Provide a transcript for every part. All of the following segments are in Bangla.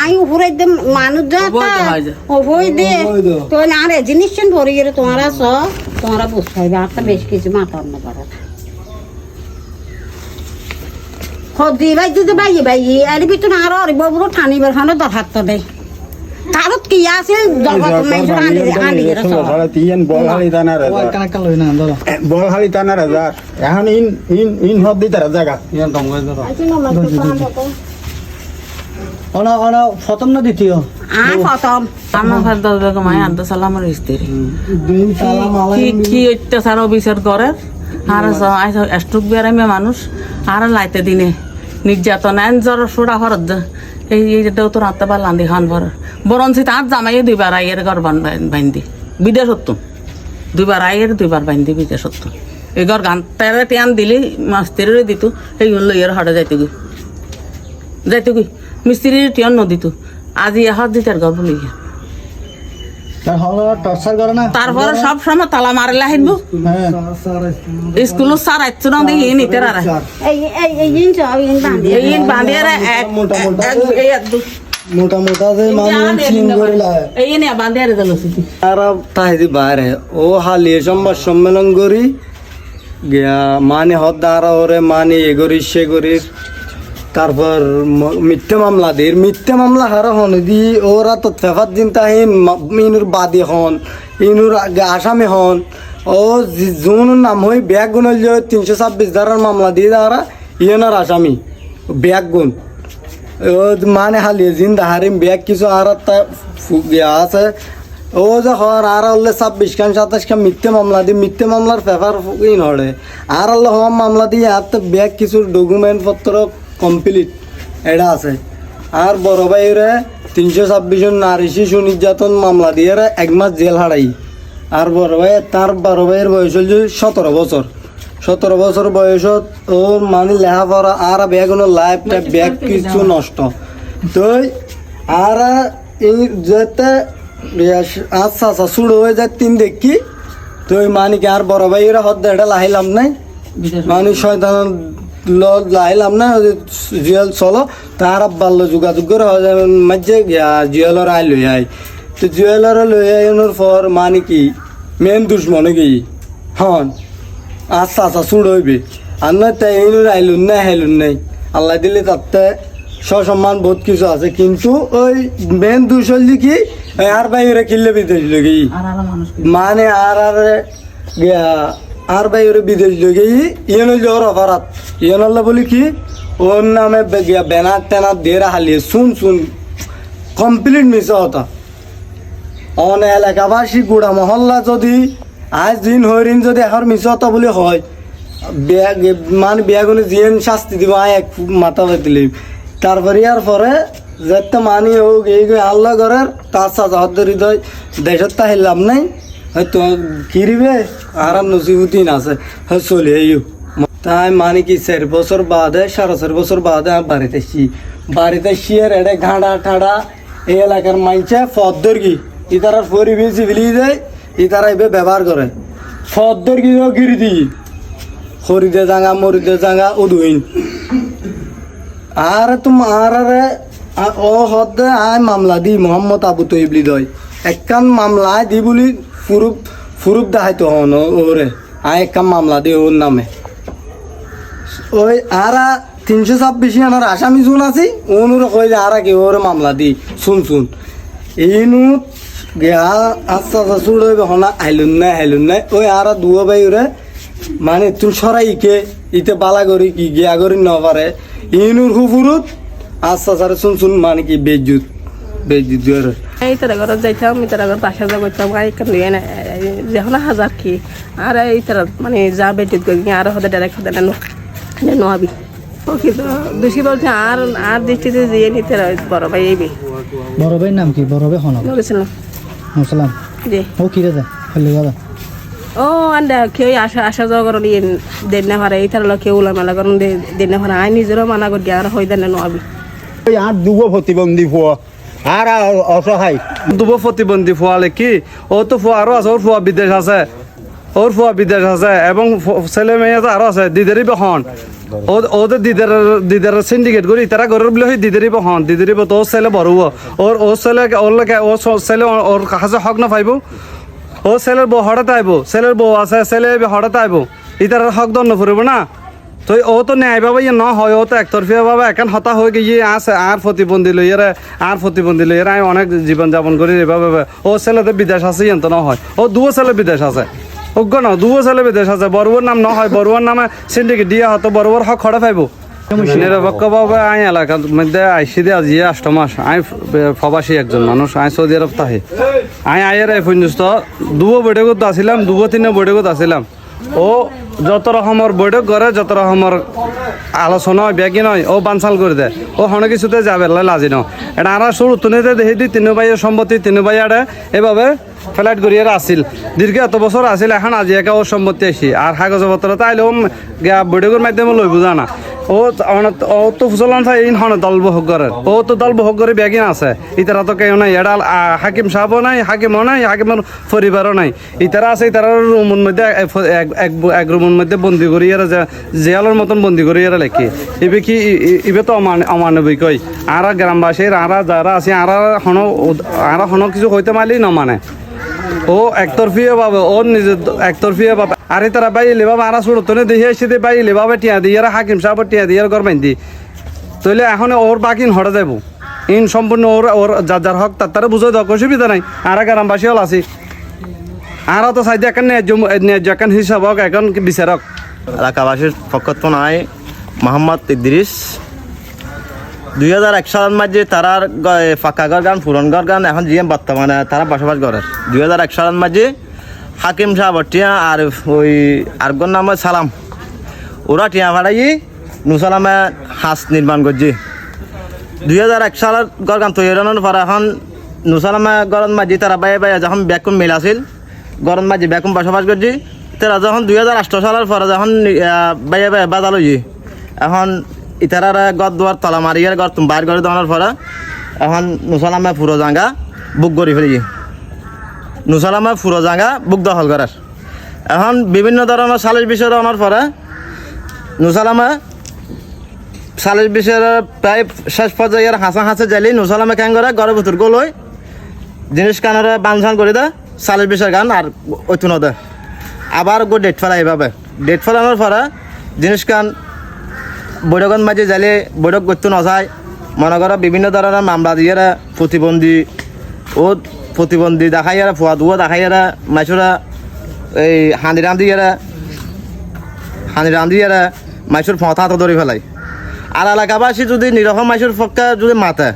আই উপরে একদম মানুষ যা যে। অবৈ দে। তো আর জিনিস ভরে গেলে তোমরা স তোমরা বুঝতে হবে আর তো বেশ কিছু মাথা অন্য পারো সদি বাই যদি বাই বাই এর ভিতরে আর অরিব বুড়ো ঠানিবার খানো দরকার তো দেয় তারত কি আছে? জগৎ মানুষের আনি আনি সব তিন এখন ইন ইন ইন হদ দিতে জায়গা। দম আইছি না মাইকে প্রাণ হতো অনা অনা প্রথম না দ্বিতীয়? আ আমার সালামের স্ত্রী দুই কি কি অত্যাচার করে? আর স্ট্রোক বেড়াইমে মানুষ। আর লাইতে দিনে। নির্যাতন এন জ্বর সোড়া ভরত যা এই এইটাও তোর আত্মা বা লান্দি খান ভর। বরঞ্চি তার জামাই দুইবার আইয়ের ঘর বাইন্দি বিদেশ হতুম দুইবার আইয়ের দুইবার বাইন্দি বিদেশ হতুম এই ঘর গান তেরে টিয়ান দিলি মাস্তিরে দিত। এই লইয়ের হাটে যাইতে গই যাইতে গই মিস্ত্রির টিয়ান নদিত আজি এহাত দিতে ঘর বলি তার হলো টর্চার করে না। তারপরে সব সময় তালা মারিলা হিনব স্কুল স্যার আইছো না দেখি রারে বাঁধিয়ে মোটা মোটা যে মানুষ চিন করে লাগে এই নে বাঁধিয়ে রে দিলো সিটি তারা তাহিদি বাইরে ও হালিয়ে সংবাদ সম্মেলন করি গিয়া মানে হদ দ্বারা ওরে মানে এ করি সে করি তারপর মিথ্যে মামলা দের। মিথ্যে মামলা হারা হন দি, ওরা তো তেফাত দিন তাহিন ইনুর বাদী হন, ইনুর আসামি হন। ও যোন নাম হই ব্যাগ গুণ তিনশো ছাব্বিশ ধারার মামলা দিয়ে দ্বারা ইয়নার আসামি। ব্যাগ গুণ মানে হালিয়ে জিন্দা হারিম ব্যাগ কিছু আর আছে। ও যে হর আর হলে ছাব্বিশ খান সাতাশ খান মিথ্যে মামলা দি মিথ্যে মামলার পেপার ইন হরে আর হলে হওয়া মামলা দিয়ে আর তো ব্যাগ কিছু ডকুমেন্ট পত্র কমপ্লিট এটা আছে। আর বড় ভাইরে তিনশো ছাব্বিশ নারী শিশু নির্যাতন মামলা দিয়ে এক মাস জেল হারাই। আর বড় ভাই তার বড় ভাইয়ের বয়স হল সতেরো বছর। সতেরো বছর বয়সত ওর মানে লেখাপড়া আর ব্যাগ কোনো লাইফ টাইপ ব্যাগ কিছু নষ্ট। তো আর এই যেতে আচ্ছা আচ্ছা শুরু হয়ে যায় তিন দেখি। তো মানে কি আর বড় ভাইয়েরা হদ এটা লাহিলাম নাই? মানে শয়তান লাইলাম না জিয়াল চলো। তার বাল্য যোগাযোগ করে মাঝে জিয়ালর আই লই আই। তো জিয়ালর লই আইনোর পর মানে কি মেন দুশ্মনে কি হন আচ্ছা আচ্ছা চুড় হইবে। আর নয় তাই এইনুর আইলুন নাই হাইলুন নাই। আল্লাহ দিলে তাতে সসম্মান বহুত কিছু আছে কিন্তু ওই মেন দুশল কি আর বাইরে কিনলে বিদেশ লগি মানে আর আর আর বাইরে বিদেশ লগি ইয়েন হইলে ওর অপরাধ। ইয়েন হল্লা বলি কি? ওর নামে ব্যানার ট্যানার দিয়ে হালিয়ে শুন শুন। Complete miss Hota. অন এলাকাবাসী গুড়া মহল্লা যদি আজ দিন হরিণ যদি এখন মিস হতা বলে হয় মানে বিয়াগুলো জিয়েন শাস্তি দিব, আয় এক মাথা দিলি তারপরে ইয়ার পরে যেতে মানি হোক, এই আল্লাহ ঘরের তার সাথে হতে হৃদয় দেশত তাহিলাম নাই। হয়তো কিরিবে আর নসিবুদ্দিন আছে। হয়, চলে আইও তাই মানে কি চার বছর বাদে সাড়ে চার বছর বাদে আমি বাড়িতে আসছি বাড়িতে আর এটা ঘাড়া ঠাড়া এই এলাকার মাইছে ফদ্দর কি ইতারা পরিবেশ বিলি দেয় ইতারা এবে ব্যবহার করে। ফদ্দর কি গিরি দি হরিদে জাঙ্গা, মরিদে জাঙ্গা, উদুইন। আর তুম আর ও হদে আয় মামলা দি মোহাম্মদ আবু তৈবলি দয়। একখান মামলা দি বলি ফুরুপ ফুরুপ দেখাইতো হন ওরে। আয় একখান মামলা দি ওর নামে। ওই আর তিনশো ছাব্বিশ আনার আসামি জুন আছি অনুর কই যে আর কি ওর মামলা দি, শুন শুন। ইনু গিয়া আস্তে আস্তে চুড় হইবে হনা আইলুন নাই আইলুন নাই। ওই আর দুয়া বাই ওরে মানে তুই সরাই ইকে ইতে বালা করি কি গিয়া করি ন পারে ইনুর হুফুরুত আস্তে আস্তে শুন শুন মানে কি বেজুত বেজুত দুয়ারে এই তারা ঘৰত যাইতাম এই তারা ঘৰত বাসা যা করতাম আই কান লিয়ে না যখন হাজার কি আর এই তারা মানে যা বেটিত গই আর হদে ডাইরেক্ট হদে না নোয়াবি। ও কিন্তু বেশি বলছে আর আর দৃষ্টিতে দিয়ে নিতে বড় ভাই এই বড় ভাইয়ের নাম কি? বড় ভাই হন বলেছিলাম যে ও কি রে? ফেলে গেল ও আন্ডা কেউ আসা আসা যাওয়া করেন ইয়ে দেন না পারে এই তারা কেউ উলামেলা করেন দেন না পারে আই নিজেরও মানা করি আর হয়ে দেন নোয়াবি। ওই আর দুবো প্রতিবন্ধী ফুয়া আর অসহায়। দুবো প্রতিবন্ধী ফোয়ালে কি? ও তো ফোয়া আরও আছে ওর ফোয়া বিদেশ আছে। ওর ফোয়া বিদেশ আছে এবং ছেলে মেয়ে তো আরও আছে দিদেরই হন ও- ওদের দিদার দিদার সিন্ডিকেট করি, তারা ঘরের বলে হই দিদারিব হন দিদারিব তো ওর ছেলে বড়। ওর ওর ছেলে ওর লাগে ও স- ছেলে ওর- ওর কাছে হক না পাইব। ও ছেলের বউ হঠাৎ আইব, ছেলের বউ আছে, ছেলে হঠাৎ আইব। ইতার হক দণ্ড ফুরিব না। তো ও তো ন্যায় বাবা ইয়ে ন হয়, ও তো একতরফিয়া বাবা এখন হতা হয়ে গিয়ে আছে, আর প্রতিবন্ধী লইয়ারে আর প্রতিবন্ধী লইয়ারে আমি অনেক জীবন যাপন করি এভাবে ও ছেলে বিদেশ আছে ইয়ন্ত ন হয়। ও দুও ছেলে বিদেশ আছে। অজ্ঞ ন দুও ছেলে বিদেশ আছে বড়ুয়ার নাম ন হয় বড়ুয়ার নামে সিন্ডিকেট দিয়া হতো, বড়ুয়ার হক খড়ে পাইব নিরপেক্ষভাবে আই এলাকার মধ্যে আইসি দিয়ে আজি আষ্ট মাস। আই প্রবাসী একজন মানুষ আই সৌদি আরব থাকি আই আয়ের এই পর্যন্ত দুবো বৈঠকত আসিলাম দুবো তিনে বৈঠকত আসিলাম ও যত রকমের বৈঠক করে যত রকমের আলোচনা হয়, ব্যাগি নয় ও বানসাল করে দেয় ও হনে কিছুতে যাবে লাজি ন। এটা আর শুরু তুনিতে দেখি দি তিনু ভাইয়ের সম্পত্তি তিনু ভাইয়ারে এভাবে ফ্লাইট করিয়ে আসিল দীর্ঘ এত বছর আসিল এখন আজি একা ওর সম্পত্তি আসি আর কাগজপত্র তাইলে ও বৈঠকের মাধ্যমে লইব জানা ও ও তো ফুসলান থাই হনে দল বহক করে ও তো দল বহক করে ব্যাগিন আছে। ইতারা তো কেউ নাই, এডাল হাকিম সাহেবও নাই হাকিমও নাই হাকিমের পরিবারও নাই। ইতারা আছে ইতারা রুমের মধ্যে এক- রুমের মধ্যে বন্দি করি এরা জেয়ালের মতন বন্দি করি এরা লেখি। ইবে কি ইবে তো অমান অমানবিক কই আর গ্রামবাসীর আর যারা আছে আর হন আর হন কিছু হইতে মালি নমানে। ও একতরফিয়া পাবে, ও নিজে একতরফিয়া পাবে। আরে তারা বাইলে বাবা আরা শুরু তো দেখে এসে দিয়ে বাইলে বাবা টিয়া দিয়ে আর হাকিম সাহেব টিয়া দিয়ে আর গর বাইন্দি তাইলে এখন ওর বাকি হরে যাব ইন সম্পূর্ণ ওর ওর যার যার হক, তার তারা বুঝে দেওয়া অসুবিধা নাই। আর গ্রামবাসী হল আছি আর তো সাইডে এখন ন্যায্য এখন হিসাব হোক, এখন বিচারক। এলাকাবাসীর পক্ষ তো নাই। মোহাম্মদ ইদ্রিস দুই হাজার এক সালের মাঝে তারার পাকা ঘর গান, পুরন ঘর গান, এখন জিএম বর্তমানে তারা বসবাস করে। দুই হাজার এক সালের মাঝে হাকিম সাহেব টিয়া আর ওই আরেকজন নাম সালাম। ওরা টিয়া ভাড়াই নুসালামে হাঁস নির্মাণ করছে। দুই হাজার এক সালের ঘর গান তৈরি পর এখন নুসালামে গরম মাঝি তারা বাইরে বাইরে যখন ব্যাকুম মিল আছিল গরম মাঝি ব্যাকুম বসবাস করছি। তারা যখন দুই হাজার আষ্ট সালের পরে যখন বাইরে বাইরে বাজাল এখন ইতারার গর দুয়ার তলা মারিয়ার তুমি বাইর করে দেওয়ার পরে এখন নুসালামে ফুরো জাঙ্গা, বুক করে ফেলেছি নুসালামে ফুরো জাঙ্গা, বুক দখল করার। এখন বিভিন্ন ধরনের সালিশ বিষয় আনার পরে নুসালামে সালিশ বিষয়ের প্রায় শেষ পর্যায়ে হাসা হাসে যাইলি নুসালামে কেন করে? ঘরের ভিতর গলই জিনিস কানের বানঝান করে দে, সালিশ বিষয়ের গান আর ঐতুন দে। আবার গো ডেট ফেলা এইভাবে। ডেট ফেলানোর পরে জিনিস কান বৈঠকন মাঝে যাইলে বৈঠক করতে নজায় মনে করো বিভিন্ন ধরনের মামলা দিয়ে প্রতিবন্ধী ও প্রতিবন্ধী দেখাই দেখাইয়ারা ফুয়া দেখাই দেখাইয়ারা মাইসরা এই হাঁদি রান্ধিয়ারা হানি রান্ধিয়ারা মাইসুর ফথা তো ধরে ফেলাই আর এলাকাবাসী যদি নিরকম মাইসুর পক্ষে যদি মাতে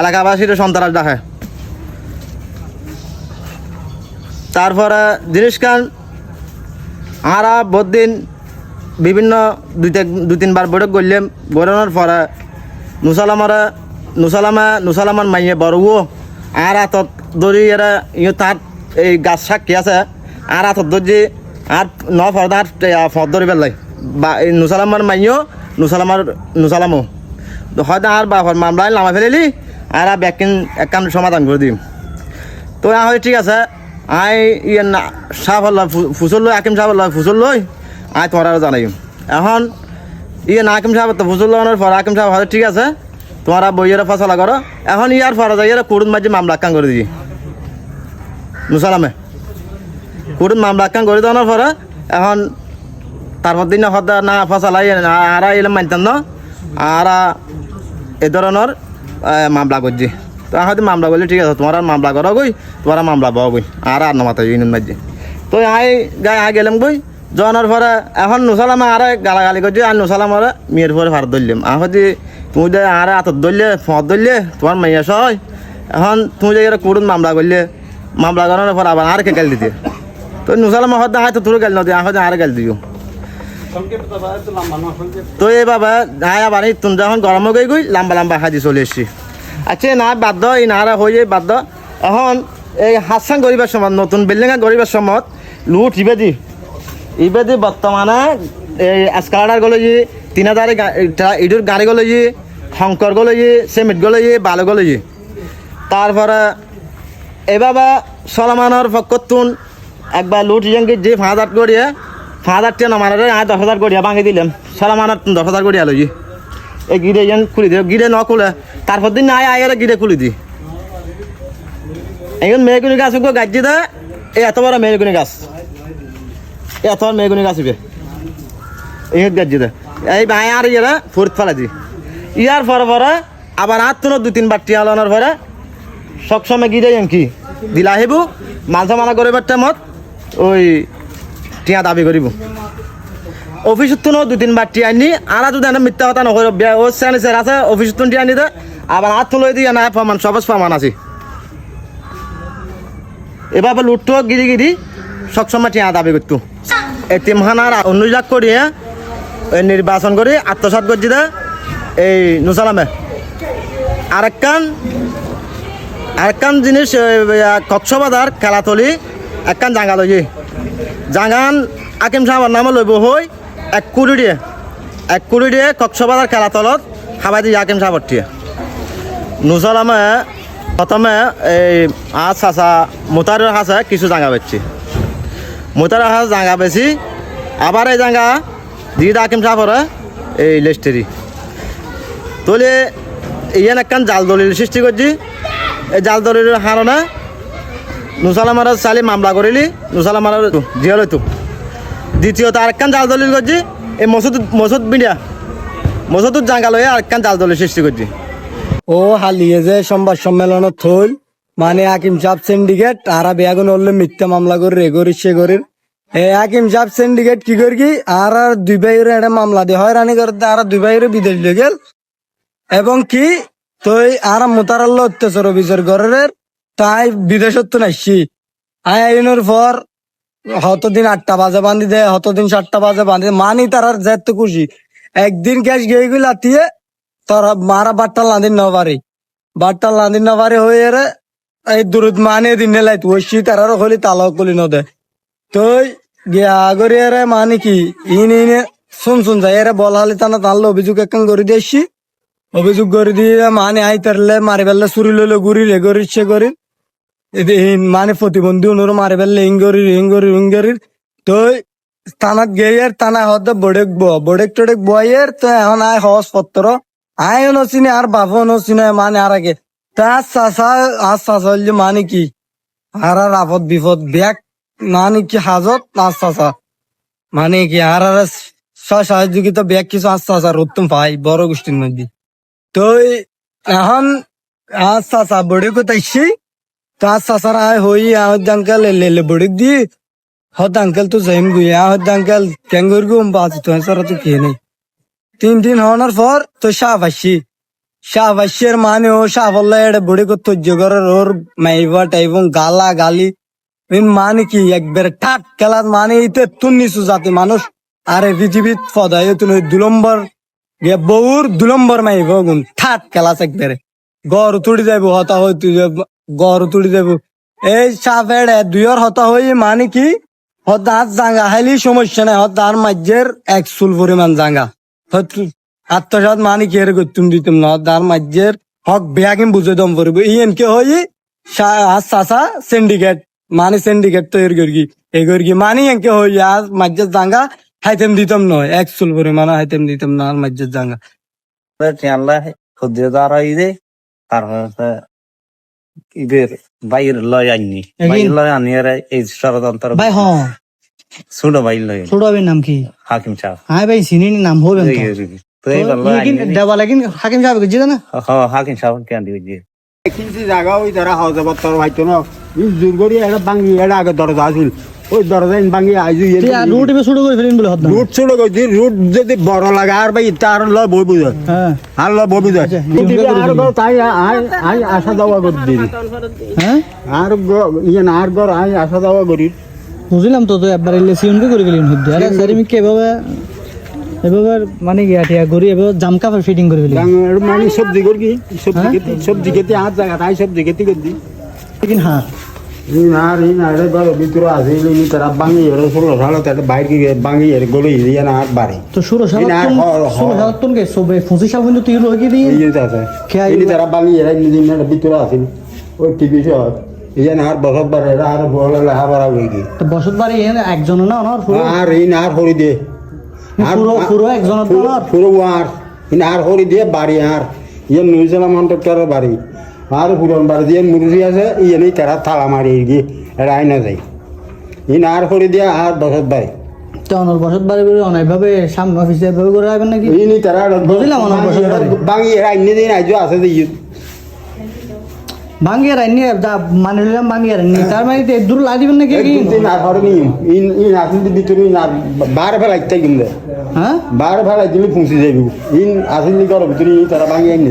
এলাকাবাসীর সন্ত্রাস দেখে তারপরে জিনিস কান আরা বহুদিন বিভিন্ন দুই দুই তিনবার বৈঠক করলাম। বৈঠকের পরে নুসালামারা নুসালামা নুসালামান মাইয়ে বড়ও আর হাতত ধরি এরা ইয়ে তার এই গাছ সাক্ষী আছে। আর হাতত ধরছি আর ন ফরদার ফদ ধরি পেলাই বা এই নুসালামার মাইও নুসালামার নুসালামও হয়তো আর বা মামলায় নামা ফেলিলি, আর ব্যাকিন একান সমাধান করে দিম। তো আ হয় ঠিক আছে। আই ইয়ে না সাহ ফুসল লই আকিম সাহ ফুসল লই আই তোমার আর জানাই। এখন ইয়ে নাকিম সাহেব তো ফুসল লওয়ানোর পর সাহেব হয় ঠিক আছে। তোমারা বইয়ের ফসলা করো। এখন ইয়ার ফরা যাই কুড়ুন মাঝে মামলা কান করে দিই নুসালামে। কুড়ুন মামলা কান করে দেওয়ার পরে, এখন তারপর দিন হদা না ফসলাই আর এলাম মানতাম না। আর এ ধরনের মামলা করছি। তো হয়তো মামলা করলে ঠিক আছে, তোমার আর মামলা করো গই, তোমার মামলা গই। আর আর নমাতে ইউনিয়ন মাঝে। তো আই গাই আই গেলাম গই। জনের পরে এখন নুসালাম আর গালাগালি করছি, আর নুসালাম আর মেয়ের পরে ভারত ধরলাম। আর হয়তো তুমি যে আর হাতত ধরলে ফত ধরলে, তোমার মাইয়া সয় এখন তুমি যে কুড়ুন মামলা করলে, মামলা করানোর পর আবার আর কে গাল দিতে। তো নুসালাম হয়তো হয়তো তোর গাল নদী হয়তো আর গাল দিও তো এইভাবে আয় আবার এই তুমি যখন গরম হয়ে গই, লম্বা লম্বা হাজি চলে এসছি। আচ্ছা না বাধ্য, এই নারা হয়ে বাধ্য। এখন এই হাসান গরিবের সময় নতুন বিল্ডিং গরিবের সময় লুট ইবেদি ইবেদি বর্তমানে, এই এসকালার গলে যে তিন হাজারে ইডুর গাড়ি গলে যে শঙ্কর গলে যে সিমেন্ট গলে যে বালু গলে যে তারপরে এভাবে সলমানের পক্ষতুন একবার লুট ইয়ঙ্গি যে ফাঁদাত করিয়ে পাঁচ হাজার টাকা নামারে আয় দশ হাজার গড়িয়া ভাঙি দিলাম। সারা মানার দশ হাজার গড়িয়া লই এই গিরে যেন খুলি দিও গিরে ন খুলে তারপর দিন আয় আয় গিরে খুলি দি। এখন মেয়েগুনি গাছ গাছ দে এই এত বড় মেয়েগুনি গাছ। এত বড় মেয়েগুনি গাছ হবে এই গাছ দে। এই ভাই আর ইয়ে ফুরত ফেলা দি ইয়ার পরে পরে আবার আর তো দু তিনবার টিয়া লানোর পরে সবসময় গিরে কি দিলা আহিব মালসা মানা করিবার টাইমত ওই টিয়া দাবি করিব। অফিসত তো দুই তিনবার টিয়া আনি আর যদি এনে মিথ্যা কথা নকর ও স্যার স্যার আছে অফিসত তো টিয়া দে, আবার আর তো লই দিয়ে না প্রমাণ সবস প্রমাণ আছে। এবার লুটটো গিরি গিরি সবসময় টিয়া দাবি করতো। এতিমখানার অনুযাগ করিয়ে নির্বাচন করে আত্মসাত করছি এই নুসালামে। আরেকখান আরেকখান জিনিস কক্সবাজার, খেলাতলি একখান জাঙ্গা লই জাঙ্গান আকিম সাহাবার নামে লইব হই, এক কুড়ি দিয়ে। এক কুড়ি দিয়ে কক্সবাজার খেলাতলত খাবাই দিয়ে আকিম সাহাবার দিয়ে নুসালামে প্রথমে এই আজ চাচা মোতারের কাছে কিছু জাঙ্গা বেচছি। মোতারের কাছে জাঙ্গা বেছি। আবার এই জাঙ্গা দিয়ে আকিম সাহাবরে এই লেস্টেরি তোলে ইয়ান একখান জাল দলিল সৃষ্টি করছি। এই জাল দলিলের হারণে নুসালামার চালি মামলা করিলি নুসালা নুসালামার জিয়াল তো দ্বিতীয়ত আরেকখান জাল দলিল করছি, এই মসুদ মসুদ বিডিয়া মসুদুর জাঙ্গা লয়ে আরেকখান জাল দলিল সৃষ্টি করছি। ও হালিয়ে যে সংবাদ সম্মেলনত থইল মানে হাকিম সাহেব সিন্ডিকেট আরা বেয়াগুন হলে মিথ্যা মামলা করে রে সে করি এ হাকিম সাহেব সিন্ডিকেট কি করি কি? আর আর দুই ভাইয়ের একটা মামলা দিয়ে। হয়রানি করতে আর দুই ভাইয়ের বিদেশ লিয়ে গেল। এবং কি? তুই আর মোতারাল্ল অত্যাচার অভিচার ঘরের তাই বিদেশত তো নাইছি। আই আইনের পর হতদিন আটটা বাজে বান্ধি দে হতদিন সাতটা বাজে বান্ধি দে। মানি তার আর যেত খুশি। একদিন ক্যাশ গিয়ে গেল, আতিয়ে তোরা মারা বাট্টা লাদিন নবারি। বাট্টা লাদিন নবারি হয়ে রে এই দূরত মানে দিন লাইত ওইসি তারারও হলি তালাও কলি নদে। তুই গিয়া আগরি মানে কি, ইন ইনে শুন শুন যাই, এরে বল হালি টানা তানলে অভিযোগ একখান করে দিয়েছি। অভিযোগ করে দিয়ে মানে আই তারলে মারি ফেললে চুরি লইলো গুড়ি, রে গরি সে এদি মানে প্রতিবন্ধী অনুর মারি ফেললে ইং গরি ইং গরি ইং গরি তুই থানাত গেয়ের থানা হতে বড়েক ব, বড়েক টড়েক বয়ের তো এখন আয় হস পত্র আয় নচিনি আর বাপ নচিনে মানে আর আগে তার চাষা আর চাষা হইলে মানে কি? আর আর আপদ বিপদ, ব্যাগ মানে কি হাজত? আর চাষা মানে কি আর আর সহযোগিতা ব্যাগ কিছু আর চাষা উত্তম পাই বড় গোষ্ঠীর মধ্যে। তো এখন আর চাষা বড়ে কোথাইছি তার চাষার আয় হই, আহত আঙ্কেল লেলে বড়িক দি। হত আঙ্কেল তো জহিম গুই, আহত আঙ্কেল ক্যাঙ্গুর গুম, বাজ তো সারা তো কে নেই। তিন দিন হওয়ার পর তো সাপ আসছি সাপ আসছির মানে ও হল্লা এটা বুড়ি কো তো জগরের ওর মাইবা টাইব গালা। গালি মানে কি একবার ঠাট খেলার মানে ইতে তুন নিছু জাতি মানুষ। আরে পৃথিবীত ফদাই তুমি দুলম্বর। বউর দুলম্বর মাইব গুণ ঠাট খেলাস একবারে। গড় তুড়ি যাইব, হতা হই তুই গড় তুড়ি যাইব। এই সাপ এড়ে দুইয়ের হতা হই মানে কি? হতার জাঙ্গা, হাইলি সমস্যা নাই হতার মাঝের এক চুল পরিমাণ জাঙ্গা। আত্মসাত মানে কি এর করতুম দিতুম না? তার মাঝের হক বেয়াকিম বুঝে দম পড়ব ইয়েন কে হই? আজ চাষা সিন্ডিকেট মানে সিন্ডিকেট তৈরি করি এই করি মানে এনকে হই? আজ মাঝের জাঙ্গা হাইতেম দিতাম নয়। এক চুল পরিমাণ হাইতেম দিতাম না আর মাঝের জাঙ্গা। টিয়াল্লা খুদ্রে দ্বারা ইদে তারপরে ইদের বাইর লয় আননি বাইর লয় আনি আর এই ষড়যন্ত্র ভাই হ্যাঁ। ছোট বাইর লয়। ছোট ভাইয়ের নাম কি? হাকিম সাহেব। হ্যাঁ ভাই চিনি নি নাম হবে দেওয়া লাগিন হাকিম সাহেব গেছে না। হ্যাঁ হাকিম সাহেব কেন দিবে কিছু জায়গা ওই তারা হাউজে বত্তর ভাইতো না। জোর করি একটা ভাঙি এটা আগে দরজা আছিল। ওই দরজা ভাঙি আইজু রুট এবার শুরু করে ফেলিন বলে রুট রুট যদি বড় লাগে আর ভাই তার লয় বই বুঝে হ্যাঁ। আর লয় বই বুঝে আর গর তাই আই আই আসা যাওয়া করে দিন হ্যাঁ? আর গ- ইয়ে না আর আই আসা যাওয়া করি। বুঝলাম তো তো একবার এলে সিউনকে করে ফেলিন হদ্দে। আরে স্যার আমি কেভাবে এভাবে মানে কি আটিয়া গড়ি এভাবে জাম কাপড় ফিটিং করে ফেলি মানে সবজি করি সবজি খেতে সবজি খেতে আর জায়গা তাই সবজি খেতে করছি কিন্তু হ্যাঁ আর এই না রে ঘর ভিতরে আছে এই তারা এর ষোলো সালে তারা বাইরে গিয়ে ভাঙি এর গলি দিয়ে না আর বাড়ি। তো না, সালাতুন হ- হ- সুরো সালাতুন কে সবে ফুসি সাল কিন্তু তুই রোগী দিয়ে এই আছে। খেয়াই এই তারা ভাঙি এর দিন ভিতরে আছে। ওই টিভি সহ ইয়ে আর বসত বারে আর হয়ে গিয়ে তো বসত বাড়ি একজন না পুরো আর আর হরি দিয়ে আর হরি দিয়ে বাড়ি আর ইয়ে নিউজিল্যান্ড মন্ত্রকের বাড়ি। আর পুরন বাড়ি দিয়ে মুরগি আছে ইয়ে নেই তারা থালা মারি গিয়ে এটা আইনা যায় ইন আর হরি দিয়ে আর বসত বাড়ি। তো ওনার বসত বাড়ি বলে অনেকভাবে সামনে অফিসে এভাবে করে আসবেন নাকি? ইনি তারা বুঝলাম আমার বসত বাড়ি। বাঙি এরা দিন আইজো আছে যে ভাঙ্গিয়ে রাইনি যা মানে নিলাম ভাঙ্গিয়ে রাইনি তার মানে তো দূর লাগিবেন নাকি হরে নিয়ম ইন ইন আসলে ভিতরে না বার বার ফেলাইতে কিন্তু হ্যাঁ? বার ফেলাই দিলে পৌঁছে যাবি ইন আসলে করার ভিতরে তারা ভাঙি আনি